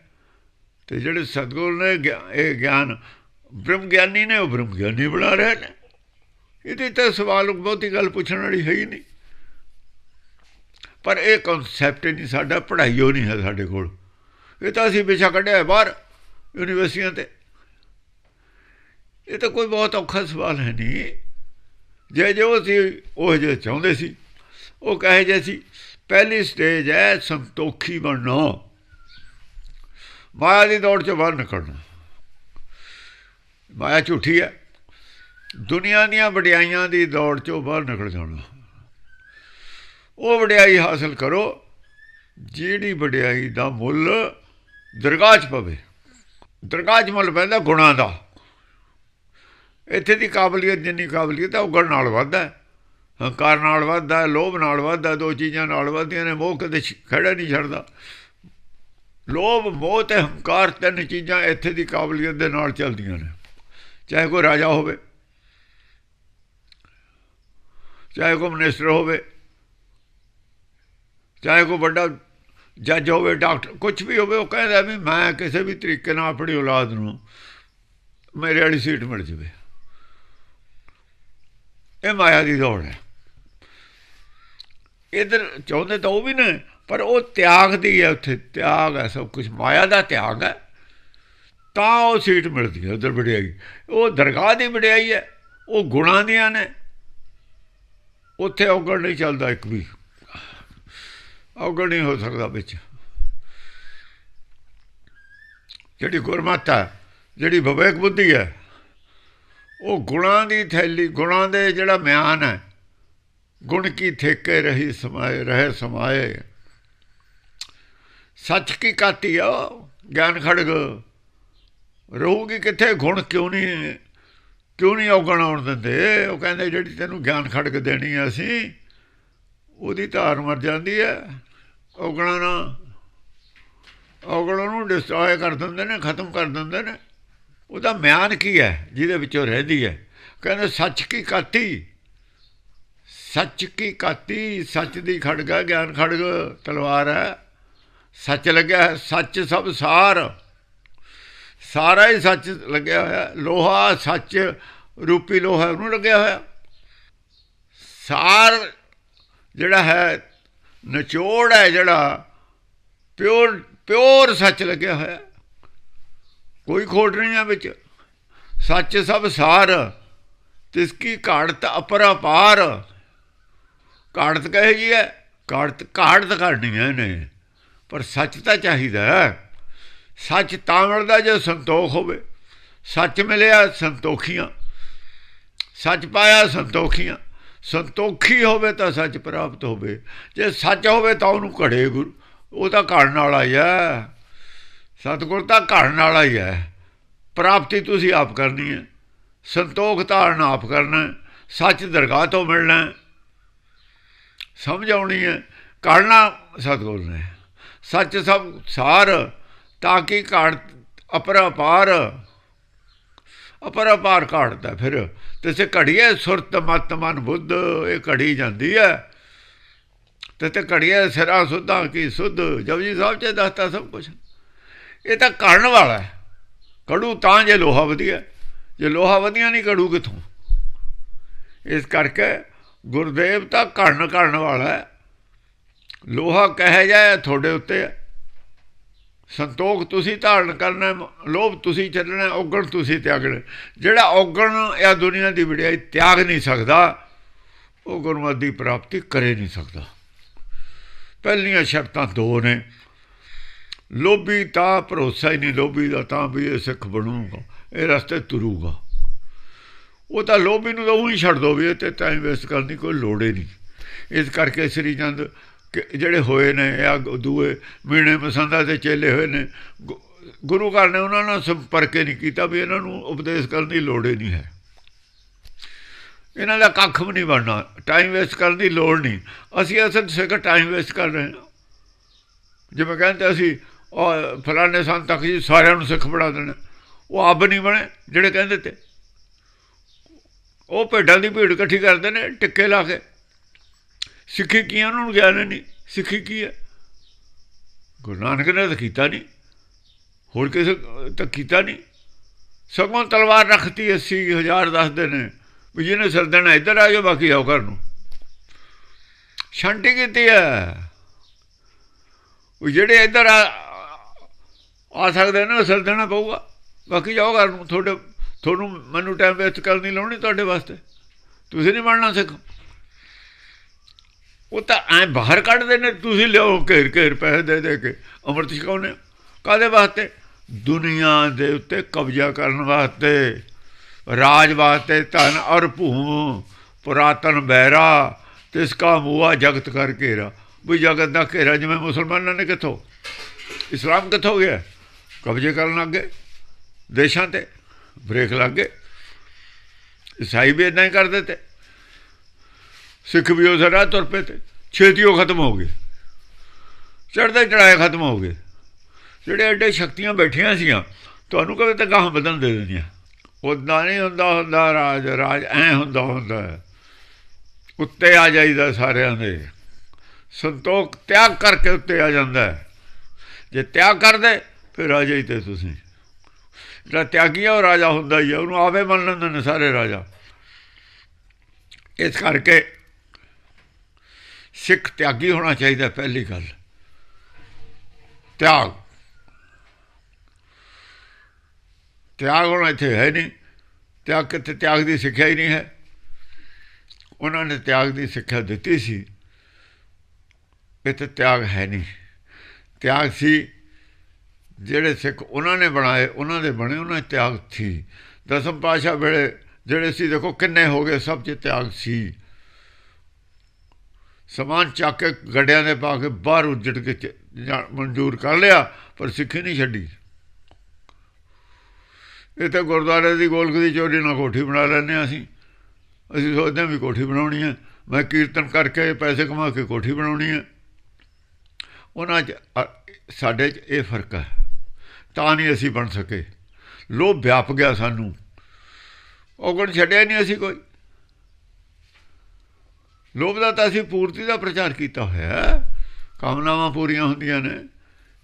ਤੇ ਜਿਹੜੇ ਸਤਗੁਰ ਨੇ ਗਿਆ- ਇਹ ਗਿਆਨ ਬ੍ਰਹਮ ਗਿਆਨੀ ਨੇ, ਉਹ ਬ੍ਰਹਮ ਗਿਆਨੀ ਬਣਾ ਰਹੇ ਨੇ। ਇਹਦੇ ਤਾਂ ਸਵਾਲ ਬਹੁਤੀ ਗੱਲ ਪੁੱਛਣ ਵਾਲੀ ਹੈ ਹੀ ਨਹੀਂ। ਪਰ ਇਹ ਕਨਸੈਪਟ ਨਹੀਂ, ਸਾਡਾ ਪੜ੍ਹਾਈਓ ਨਹੀਂ ਹੈ ਸਾਡੇ ਕੋਲ। ਇਹ ਤਾਂ ਅਸੀਂ ਵਿਸ਼ਾ ਕੱਢਿਆ ਬਾਹਰ, ਯੂਨੀਵਰਸਿਟੀਆਂ ਤੇ। ਇਹ ਤਾਂ ਕੋਈ ਬਹੁਤ ਔਖਾ ਸਵਾਲ ਹੈ ਨਹੀਂ। ਜੇ ਜੋ ਅਸੀਂ ਉਹ ਜੇ ਚਾਹੁੰਦੇ ਸੀ, ਉਹ ਕਹੇ ਜੇ ਸੀ, ਪਹਿਲੀ ਸਟੇਜ ਹੈ ਸੰਤੋਖੀ ਬਣਨਾ। ਮਾਇਆ ਦੀ ਦੌੜ ਚੋਂ ਬਾਹਰ ਨਿਕਲਣਾ। ਮਾਇਆ ਝੂਠੀ ਹੈ। ਦੁਨੀਆ ਦੀਆਂ ਵਡਿਆਈਆਂ ਦੀ ਦੌੜ ਚੋਂ ਬਾਹਰ ਨਿਕਲ ਜਾਣਾ। ਉਹ ਵਡਿਆਈ ਹਾਸਲ ਕਰੋ, ਜਿਹੜੀ ਵਡਿਆਈ ਦਾ ਮੁੱਲ ਦਰਗਾਹ 'ਚ ਪਵੇ। ਦਰਗਾਹ 'ਚ ਮੁੱਲ ਪੈਂਦਾ ਗੁਣਾਂ ਦਾ। ਇੱਥੇ ਦੀ ਕਾਬਲੀਅਤ ਜਿੰਨੀ ਕਾਬਲੀਅਤ ਹੈ, ਉਹ ਗੁਣ ਨਾਲ ਵੱਧਦਾ ਹੈ। ਹੰਕਾਰ ਨਾਲ ਵੱਧਦਾ ਲੋਭ ਨਾਲ ਵੱਧਦਾ ਦੋ ਚੀਜ਼ਾਂ ਨਾਲ ਵੱਧਦੀਆਂ ਨੇ, ਮੋਹ ਕਦੇ ਛ- ਖੜਾ ਨਹੀਂ ਛੱਡਦਾ। ਲੋਭ, ਮੋਹ ਤੇ ਹੰਕਾਰ ਤਿੰਨ ਚੀਜ਼ਾਂ ਇੱਥੇ ਦੀ ਕਾਬਲੀਅਤ ਦੇ ਨਾਲ ਚੱਲਦੀਆਂ ਨੇ। ਚਾਹੇ ਕੋਈ ਰਾਜਾ ਹੋਵੇ, ਚਾਹੇ ਕੋਈ ਮਿਨਿਸਟਰ ਹੋਵੇ, ਚਾਹੇ ਕੋਈ ਵੱਡਾ ਜੱਜ ਹੋਵੇ ਡਾਕਟਰ ਕੁਝ ਵੀ ਹੋਵੇ, ਉਹ ਕਹਿੰਦਾ ਵੀ ਮੈਂ ਕਿਸੇ ਵੀ ਤਰੀਕੇ ਨਾਲ ਆਪਣੀ ਔਲਾਦ ਨੂੰ ਮੇਰੇ ਵਾਲੀ ਸੀਟ ਮਿਲ ਜਵੇ। ਇਹ ਮਾਇਆ ਦੀ ਦੌੜ ਹੈ। ਇਧਰ ਚਾਹੁੰਦੇ ਤਾਂ ਉਹ ਵੀ ਨੇ, ਪਰ ਉਹ ਤਿਆਗ ਦੀ ਹੈ ਉੱਥੇ, ਤਿਆਗ ਹੈ ਸਭ ਕੁਝ ਮਾਇਆ ਦਾ ਤਿਆਗ ਹੈ। ਤਾਂ ਉਹ ਸੀਟ ਮਿਲਦੀ ਹੈ, ਉਧਰ ਵਡਿਆਈ। ਉਹ ਦਰਗਾਹ ਦੀ ਵਡਿਆਈ ਹੈ, ਉਹ ਗੁਣਾਂ ਦੀਆਂ ਨੇ। ਉੱਥੇ ਔਗਣ ਨਹੀਂ ਚੱਲਦਾ ਇੱਕ ਵੀ। ਔਗਣ ਨਹੀਂ ਹੋ ਸਕਦਾ ਵਿੱਚ। ਜਿਹੜੀ ਗੁਰਮਤਿ ਹੈ, ਜਿਹੜੀ ਵਿਵੇਕ ਬੁੱਧੀ ਹੈ, ਉਹ ਗੁਣਾਂ ਦੀ ਥੈਲੀ, ਗੁਣਾਂ ਦੇ ਜਿਹੜਾ ਮਿਆਨ ਹੈ, ਗੁਣ ਕੀ ਠੇਕੇ ਰਹੀ, ਸਮਾਏ, ਰਹੇ, ਸਮਾਏ। ਸੱਚ ਕੀ ਕਾਤੀ ਆ, ਗਿਆਨ ਖੜਗ। ਰਹੂਗੀ ਕਿੱਥੇ ਗੁਣ ਕਿਉਂ ਨਹੀਂ ਕਿਉਂ ਨਹੀਂ ਔਗਣ ਆਉਣ ਦਿੰਦੇ? ਉਹ ਕਹਿੰਦੇ, ਜਿਹੜੀ ਤੈਨੂੰ ਗਿਆਨ ਖੜਕ ਦੇਣੀ ਆ ਅਸੀਂ, ਉਹਦੀ ਧਾਰ ਮਰ ਜਾਂਦੀ ਹੈ ਔਗਣਾ ਨਾ, ਔਗਣਾ ਨੂੰ ਡਿਸਟਰੋਏ ਕਰ ਦਿੰਦੇ ਨੇ, ਖਤਮ ਕਰ ਦਿੰਦੇ ਨੇ। ਉਹਦਾ ਮਿਆਨ ਕੀ ਹੈ? ਜਿਹਦੇ ਵਿੱਚੋਂ ਰਹਿੰਦੀ ਹੈ। ਕਹਿੰਦੇ, ਸੱਚ ਕੀ ਕਾਤੀ? ਸੱਚ ਕੀ ਕਾਤੀ? ਸੱਚ ਦੀ ਖੜਗ ਹੈ, ਗਿਆਨ ਖੜਗ ਤਲਵਾਰ ਹੈ। ਸੱਚ ਲੱਗਿਆ ਸੱਚ ਸਭ ਸਾਰ। ਸਾਰਾ ਹੀ ਸੱਚ ਲੱਗਿਆ ਹੋਇਆ। ਲੋਹਾ ਸੱਚ, ਰੂਪੀ ਲੋਹਾ, ਉਹਨੂੰ ਲੱਗਿਆ ਹੋਇਆ। ਸਾਰ ਜਿਹੜਾ ਹੈ, ਨਿਚੋੜ ਹੈ ਜਿਹੜਾ, ਪਿਓਰ ਪਿਓਰ ਸੱਚ ਲੱਗਿਆ ਹੋਇਆ। ਕੋਈ ਖੋਟ ਨਹੀਂ ਹੈ ਵਿੱਚ। ਸੱਚ ਸਭ ਸਾਰ, ਤਿਸ ਕੀ ਘਾੜਤ ਅਪਰਪਾਰ ਘਾੜਤ ਕਹੇ ਜੀ ਹੈ, ਘਾੜਤ ਘਾੜਤ ਕਰਨੀ ਹੈ ਨੇ ਪਰ ਸੱਚ ਤਾਂ ਚਾਹੀਦਾ ਹੈ। ਸੱਚ ਤਾਂ ਮਿਲਦਾ ਜੇ ਸੰਤੋਖ ਹੋਵੇ, ਸੱਚ ਮਿਲਿਆ ਸੰਤੋਖੀਆਂ, ਸੱਚ ਪਾਇਆ ਸੰਤੋਖੀਆਂ, ਸੰਤੋਖੀ ਹੋਵੇ ਤਾਂ ਸੱਚ ਪ੍ਰਾਪਤ ਹੋਵੇ, ਜੇ ਸੱਚ ਹੋਵੇ ਤਾਂ ਉਹਨੂੰ ਘੜੇ ਗੁਰੂ, ਉਹ ਤਾਂ ਘੜਨ ਵਾਲਾ ਹੀ ਹੈ। ਸਤਿਗੁਰ ਤਾਂ ਘੜਨ ਵਾਲਾ ਹੀ ਹੈ। ਪ੍ਰਾਪਤੀ ਤੁਸੀਂ ਆਪ ਕਰਨੀ ਹੈ। ਸੰਤੋਖ ਧਾਰਨ ਆਪ ਕਰਨਾ ਸੱਚ ਦਰਗਾਹ ਤੋਂ ਮਿਲਣਾ ਸਮਝ ਆਉਣੀ ਹੈ। ਕਰਨਾ ਸਤਿਗੁਰ ਨੇ। ਸੱਚ ਸਭ ਸਾਰ ਤਾਂ ਕਿ ਘੜ ਅਪਰਪਾਰ ਅਪਰਪਾਰ ਘੜਦਾ ਫਿਰ। ਤੇ ਘੜੀਏ ਸੁਰਤ ਮਤ ਮਨ ਬੁੱਧ, ਇਹ ਘੜੀ ਜਾਂਦੀ ਹੈ। ਤੇ ਤੇ ਘੜੀਏ ਸਿਰਾ ਸੁਧਾਂ ਕੀ ਸੁਧ ਜਪਜੀ ਸਾਹਿਬ ਚ ਦੱਸਤਾ ਸਭ ਕੁਝ ਇਹ ਤਾਂ ਕਰਨ ਵਾਲਾ ਹੈ। ਕੜੂ ਤਾਂ ਜੇ ਲੋਹਾ ਵਧੀਆ ਜੇ ਲੋਹਾ ਵਧੀਆ ਨਹੀਂ ਕੜੂ ਕਿਥੋਂ? ਇਸ ਕਰਕੇ ਗੁਰਦੇਵ ਤਾਂ ਘੜਨ ਕਰਨ ਵਾਲਾ ਹੈ। ਲੋਹਾ ਕਹੇ ਜਾਏ ਤੁਹਾਡੇ ਉੱਤੇ ਹੈ। ਸੰਤੋਖ ਤੁਸੀਂ ਧਾਰਨ ਕਰਨਾ ਲੋਭ ਤੁਸੀਂ ਚੱਲਣਾ ਹੈ, ਔਗਣ ਤੁਸੀਂ ਤਿਆਗਣਾ ਜਿਹੜਾ ਔਗਣ ਇਹ ਦੁਨੀਆ ਦੀ ਵਡਿਆਈ ਤਿਆਗ ਨਹੀਂ ਸਕਦਾ ਉਹ ਗੁਰਮਤਿ ਦੀ ਪ੍ਰਾਪਤੀ ਕਰੇ ਨਹੀਂ ਸਕਦਾ। ਪਹਿਲੀਆਂ ਸ਼ਰਤਾਂ ਦੋ ਨੇ। ਲੋਭੀ ਤਾਂ ਭਰੋਸਾ ਹੀ ਨਹੀਂ ਲੋਭੀ ਦਾ ਤਾਂ ਵੀ ਇਹ ਸਿੱਖ ਬਣੂਗਾ ਇਹ ਰਸਤੇ ਤੁਰੂਗਾ। ਉਹ ਤਾਂ ਲੋਭੀ ਨੂੰ ਤਾਂ ਉਹੀ ਛੱਡ ਦੋ ਵੀ ਇਹ ਤੇ ਟਾਈਮ ਵੇਸਟ ਕਰਨ ਦੀ ਕੋਈ ਲੋੜ ਹੀ ਨਹੀਂ। ਇਸ ਕਰਕੇ ਸ੍ਰੀ ਚੰਦ ਜਿਹੜੇ ਹੋਏ ਨੇ, ਆ ਦੂਏ ਮੀਣੇ ਪਸੰਦਾ ਦੇ ਚੇਲੇ ਹੋਏ ਨੇ, ਗੁ- ਗੁਰੂ ਘਰ ਨੇ ਉਹਨਾਂ ਨਾਲ ਸੰਪਰਕ ਨਹੀਂ ਕੀਤਾ ਵੀ ਇਹਨਾਂ ਨੂੰ ਉਪਦੇਸ਼ ਕਰਨ ਦੀ ਲੋੜ ਹੀ ਨਹੀਂ ਹੈ। ਇਹਨਾਂ ਦਾ ਕੱਖ ਵੀ ਨਹੀਂ ਬਣਨਾ ਟਾਈਮ ਵੇਸਟ ਕਰਨ ਦੀ ਲੋੜ ਨਹੀਂ। ਅਸੀਂ ਅਸਲ ਸਿੱਖ ਟਾਈਮ ਵੇਸਟ ਕਰ ਰਹੇ ਹਾਂ। ਜਿਵੇਂ ਕਹਿੰਦੇ ਅਸੀਂ ਉਹ ਫਲਾਣੇ ਸੰਤ ਤੱਕ ਜੀ ਸਾਰਿਆਂ ਨੂੰ ਸਿੱਖ ਬਣਾ ਦੇਣਾ। ਉਹ ਆਪ ਨਹੀਂ ਬਣੇ, ਜਿਹੜੇ ਕਹਿੰਦੇ ਤੇ। ਉਹ ਭੇਡਾਂ ਦੀ ਭੀੜ ਇਕੱਠੀ ਕਰਦੇ ਨੇ, ਟਿੱਕੇ ਲਾ ਕੇ। ਸਿੱਖੀ ਕੀ ਹੈ ਉਹਨਾਂ ਨੂੰ ਗਿਆਨ ਹੀ ਨਹੀਂ। ਸਿੱਖੀ ਕੀ ਹੈ ਗੁਰੂ ਨਾਨਕ ਨੇ ਤਾਂ ਕੀਤਾ ਨਹੀਂ। ਹੋਰ ਕਿਸੇ ਤਾਂ ਕੀਤਾ ਨਹੀਂ। ਸਗੋਂ ਤਲਵਾਰ ਰੱਖਤੀ 80000 ਦੱਸਦੇ ਨੇ ਵੀ ਜਿਹਨੇ ਸਿਰ ਦੇਣਾ ਇੱਧਰ ਆ ਜਾਓ, ਬਾਕੀ ਆਓ ਘਰ ਨੂੰ। ਛੰਟੀ ਕੀਤੀ ਹੈ ਉਹ ਜਿਹੜੇ ਇੱਧਰ ਆ ਆ ਸਕਦੇ ਨੇ, ਉਹ ਸਿਰ ਦੇਣਾ ਪਊਗਾ। ਬਾਕੀ ਜਾਓ ਘਰ ਨੂੰ। ਤੁਹਾਡੇ ਤੁਹਾਨੂੰ ਮੈਨੂੰ ਟਾਈਮ ਵੇਸਟ ਕਰਨ ਦੀ ਲੋੜ ਤੁਹਾਡੇ ਵਾਸਤੇ। ਤੁਸੀਂ ਨਹੀਂ ਬਣਨਾ ਸਿੱਖ। ਉਹ ਤਾਂ ਐ ਬਾਹਰ ਕੱਢਦੇ ਨੇ, ਤੁਸੀਂ ਲਿਓ ਘੇਰ ਘੇਰ ਪੈਸੇ ਦੇ ਦੇ ਕੇ। ਅੰਮ੍ਰਿਤ ਛਕਾਉਣੇ ਕਾਦੇ ਵਾਸਤੇ? ਦੁਨੀਆ ਦੇ ਉੱਤੇ ਕਬਜ਼ਾ ਕਰਨ ਵਾਸਤੇ, ਰਾਜ ਵਾਸਤੇ ਧਨ ਔਰ ਭੂਮ, ਪੁਰਾਤਨ ਬਹਿਰਾ ਤਿਸ ਕਾ ਮੂਆ ਜਗਤ ਕਰ ਘੇਰਾ। ਵੀ ਜਗਤ ਦਾ ਘੇਰਾ ਜਿਵੇਂ ਮੁਸਲਮਾਨਾਂ ਨੇ ਕਿੱਥੋਂ? ਇਸਲਾਮ ਕਿੱਥੋਂ ਗਿਆ? ਕਬਜ਼ੇ ਕਰਨ ਲੱਗ ਗਏ, ਦੇਸ਼ਾਂ ਤੇ ਬ੍ਰੇਕ ਲੱਗ ਗਏ। ਈਸਾਈ ਵੀ ਇਦਾਂ ਹੀ ਕਰਦੇ ਤੇ ਸਿੱਖ ਵੀ ਉਸ ਰਾਹ ਤੁਰ ਪਏ ਤੇ ਛੇਤੀ ਉਹ ਖਤਮ ਹੋ ਗਏ। ਚੜ੍ਹਦੇ ਚੜਾਏ ਖਤਮ ਹੋ ਗਏ। ਜਿਹੜੇ ਐਡੇ ਸ਼ਕਤੀਆਂ ਬੈਠੀਆਂ ਸੀਆਂ, ਤੁਹਾਨੂੰ ਕਦੇ ਤਾਂ ਗਾਹਾਂ ਬਦਲ ਦੇ ਦੇਣੀਆਂ ਉਦਾਂ ਨਹੀਂ ਹੁੰਦਾ ਹੁੰਦਾ ਰਾਜ ਰਾਜ ਐ ਹੁੰਦਾ ਹੁੰਦਾ ਉੱਤੇ ਆ ਜਾਈਦਾ ਸਾਰਿਆਂ ਦੇ। ਸੰਤੋਖ ਤਿਆਗ ਕਰਕੇ ਉੱਤੇ ਆ ਜਾਂਦਾ ਜੇ ਤਿਆਗ ਕਰਦੇ, ਫਿਰ ਆ ਜਾਈਤੇ ਤੁਸੀਂ। ਜਿਹੜਾ ਤਿਆਗੀ ਆ, ਉਹ ਰਾਜਾ ਹੁੰਦਾ ਹੀ ਆ। ਉਹਨੂੰ ਆਵੇ ਮੰਨ ਲੈਂਦੇ ਨੇ ਸਾਰੇ ਰਾਜਾ। ਇਸ ਕਰਕੇ ਸਿੱਖ ਤਿਆਗੀ ਹੋਣਾ ਚਾਹੀਦਾ ਪਹਿਲੀ ਗੱਲ। ਤਿਆਗ। ਤਿਆਗ ਹੋਣਾ ਇੱਥੇ ਹੈ ਨਹੀਂ। ਤਿਆਗ ਕਿਤੇ ਤਿਆਗ ਦੀ ਸਿੱਖਿਆ ਹੀ ਨਹੀਂ ਹੈ। ਉਹਨਾਂ ਨੇ ਤਿਆਗ ਦੀ ਸਿੱਖਿਆ ਦਿੱਤੀ ਸੀ। ਇੱਥੇ ਤਿਆਗ ਹੈ ਨਹੀਂ। ਤਿਆਗ ਸੀ, ਜਿਹੜੇ ਸਿੱਖ ਉਹਨਾਂ ਨੇ ਬਣਾਏ, ਉਹਨਾਂ ਦੇ ਬਣੇ, ਉਹਨਾਂ 'ਚ ਤਿਆਗ ਸੀ। ਦਸਮ ਪਾਸ਼ਾ ਵੇਲੇ ਜਿਹੜੇ ਸੀ, ਦੇਖੋ ਕਿੰਨੇ ਹੋ ਗਏ, ਸਭ 'ਚ ਤਿਆਗ ਸੀ। ਸਮਾਨ ਚੱਕ ਕੇ ਗੱਡਿਆਂ ਦੇ ਪਾ ਕੇ ਬਾਹਰ ਉੱਜੜ ਕੇ ਚ- ਜਾ- ਮਨਜ਼ੂਰ ਕਰ ਲਿਆ, ਪਰ ਸਿੱਖੀ ਨਹੀਂ ਛੱਡੀ। ਇਹ ਤਾਂ ਗੁਰਦੁਆਰੇ ਦੀ ਗੋਲਕ ਦੀ ਚੋਰੀ ਨਾਲ ਕੋਠੀ ਬਣਾ ਲੈਂਦੇ ਹਾਂ ਅਸੀਂ। ਅਸੀਂ ਸੋਚਦੇ ਹਾਂ ਵੀ ਕੋਠੀ ਬਣਾਉਣੀ ਹੈ। ਮੈਂ ਕੀਰਤਨ ਕਰਕੇ ਪੈਸੇ ਕਮਾ ਕੇ ਕੋਠੀ ਬਣਾਉਣੀ ਹੈ। ਉਹਨਾਂ 'ਚ ਸਾਡੇ 'ਚ ਇਹ ਫ਼ਰਕ ਹੈ। ਤਾਂ ਨਹੀਂ ਅਸੀਂ ਬਣ ਸਕੇ। ਲੋਭ ਵਿਆਪ ਗਿਆ ਸਾਨੂੰ। ਔਗਣ ਛੱਡਿਆ ਨਹੀਂ ਅਸੀਂ ਕੋਈ। ਲੋਭ ਦਾ ਤਾਂ ਅਸੀਂ ਪੂਰਤੀ ਦਾ ਪ੍ਰਚਾਰ ਕੀਤਾ ਹੋਇਆ ਕਾਮਨਾਵਾਂ ਪੂਰੀਆਂ ਹੁੰਦੀਆਂ ਨੇ।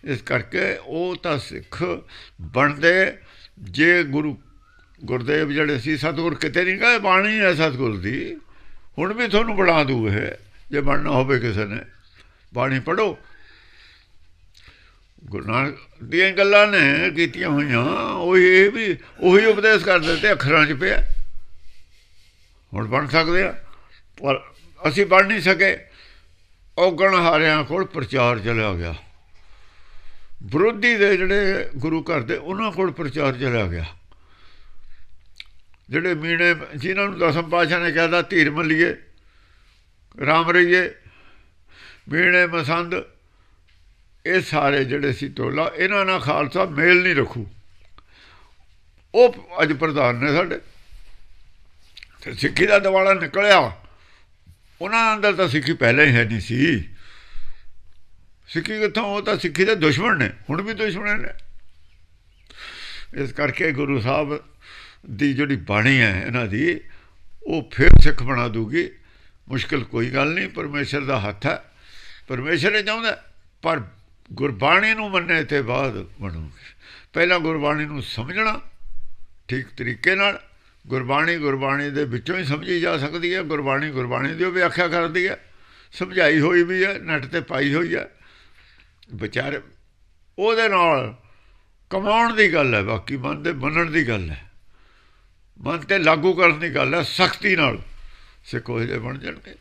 ਇਸ ਕਰਕੇ ਉਹ ਤਾਂ ਸਿੱਖ ਬਣਦੇ, ਜੇ ਗੁਰੂ ਗੁਰਦੇਵ ਜਿਹੜੇ ਸੀ, ਸਤਿਗੁਰ ਕਿਤੇ ਨਹੀਂ ਗਏ, ਬਾਣੀ ਹੈ ਸਤਿਗੁਰ ਦੀ। ਹੁਣ ਵੀ ਤੁਹਾਨੂੰ ਬਣਾ ਦੂ ਇਹ, ਜੇ ਬਣਨਾ ਹੋਵੇ ਕਿਸੇ ਨੇ। ਬਾਣੀ ਪੜੋ ਗੁਰੂ ਨਾਨਕ ਦੀਆਂ ਗੱਲਾਂ ਨੇ, ਕੀਤੀਆਂ ਹੋਈਆਂ, ਉਹੀ ਇਹ ਵੀ, ਉਹੀ ਉਪਦੇਸ਼ ਕਰ ਦਿੱਤੇ, ਅੱਖਰਾਂ 'ਚ ਪਿਆ। ਹੁਣ ਬਣ ਸਕਦੇ ਆ। ਪਰ ਅਸੀਂ ਬਣ ਨਹੀਂ ਸਕੇ। ਔਗਣ ਹਾਰਿਆਂ ਕੋਲ ਪ੍ਰਚਾਰ ਚਲਿਆ ਗਿਆ। ਵਿਰੋਧੀ ਦੇ ਜਿਹੜੇ ਗੁਰੂ ਘਰ ਦੇ, ਉਹਨਾਂ ਕੋਲ ਪ੍ਰਚਾਰ ਚਲਿਆ ਗਿਆ। ਜਿਹੜੇ ਮੀਣੇ, ਜਿਨ੍ਹਾਂ ਨੂੰ ਦਸਮ ਪਾਸ਼ਾ ਨੇ ਕਹਿਦਾ ਧੀਰ ਮੱਲੀਏ ਰਾਮ ਰਹੀਏ, ਮੀਣੇ ਮਸੰਦ, ਇਹ ਸਾਰੇ ਜਿਹੜੇ ਸੀ ਟੋਲਾ, ਇਹਨਾਂ ਨਾਲ ਖਾਲਸਾ ਮੇਲ ਨਹੀਂ ਰੱਖੂ। ਉਹ ਅੱਜ ਪ੍ਰਧਾਨ ਨੇ ਸਾਡੇ, ਤੇ ਸਿੱਖੀ ਦਾ ਦਿਵਾਲਾ ਨਿਕਲਿਆ। ਉਹਨਾਂ ਅੰਦਰ ਤਾਂ ਸਿੱਖੀ ਪਹਿਲਾਂ ਹੀ ਹੈ ਨਹੀਂ ਸੀ। ਸਿੱਖੀ ਕਿੱਥੋਂ? ਉਹ ਤਾਂ ਸਿੱਖੀ ਦੇ ਦੁਸ਼ਮਣ ਨੇ। ਹੁਣ ਵੀ ਦੁਸ਼ਮਣ ਨੇ। ਇਸ ਕਰਕੇ ਗੁਰੂ ਸਾਹਿਬ ਦੀ ਜਿਹੜੀ ਬਾਣੀ ਹੈ ਇਹਨਾਂ ਦੀ, ਉਹ ਫਿਰ ਸਿੱਖ ਬਣਾ ਦੂਗੀ ਮੁਸ਼ਕਲ ਕੋਈ ਗੱਲ ਨਹੀਂ, ਪਰਮੇਸ਼ਰ ਦਾ ਹੱਥ ਹੈ। ਪਰਮੇਸ਼ਰ ਇਹ ਚਾਹੁੰਦਾ ਪਰ ਗੁਰਬਾਣੀ ਨੂੰ ਮੰਨੇ ਤੇ ਬਾਅਦ ਬਣੂਗੀ। ਪਹਿਲਾਂ ਗੁਰਬਾਣੀ ਨੂੰ ਸਮਝਣਾ, ਠੀਕ ਤਰੀਕੇ ਨਾਲ ਗੁਰਬਾਣੀ ਗੁਰਬਾਣੀ ਦੇ ਵਿੱਚੋਂ ਹੀ ਸਮਝੀ ਜਾ ਸਕਦੀ ਹੈ, ਗੁਰਬਾਣੀ ਗੁਰਬਾਣੀ ਦੀ ਉਹ ਵਿਆਖਿਆ ਕਰਦੀ ਹੈ। ਸਮਝਾਈ ਹੋਈ ਵੀ ਹੈ ਨੈਟ ਤੇ ਪਾਈ ਹੋਈ ਹੈ। ਵਿਚਾਰੇ, ਉਹਦੇ ਨਾਲ ਕਮਾਉਣ ਦੀ ਗੱਲ ਹੈ, ਬਾਕੀ ਮਨ ਦੇ ਮੰਨਣ ਦੀ ਗੱਲ ਹੈ। ਮਨ ਤੇ ਲਾਗੂ ਕਰਨ ਦੀ ਗੱਲ ਹੈ, ਸਖਤੀ ਨਾਲ ਸਿੱਖ ਉਹ ਜਿਹੇ ਬਣ ਜਾਣਗੇ।